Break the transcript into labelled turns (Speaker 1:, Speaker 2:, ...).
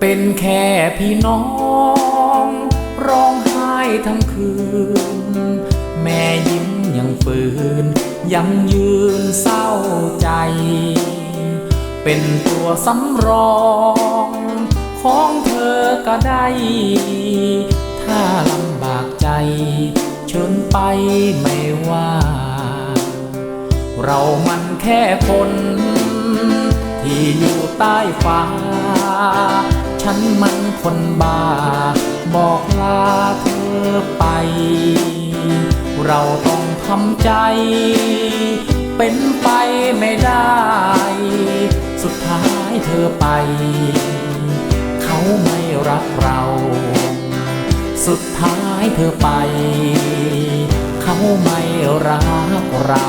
Speaker 1: เป็นแค่พี่น้อง ร้องไห้ทั้งคืน แม่ยิ้มยังฝืน ยังยืนเศร้าใจ เป็นตัวสำรอง ของเธอก็ได้ ถ้าลำบากใจ เชิญไปไม่ว่า เรามันแค่คน ที่อยู่ใต้ฟ้า ฉันมันคนบ้า บอกลาเธอไป เราต้องทำใจ เป็นไปไม่ได้ สุดท้ายเธอไป เขาไม่รักเรา สุดท้ายเธอไป เขาไม่รักเรา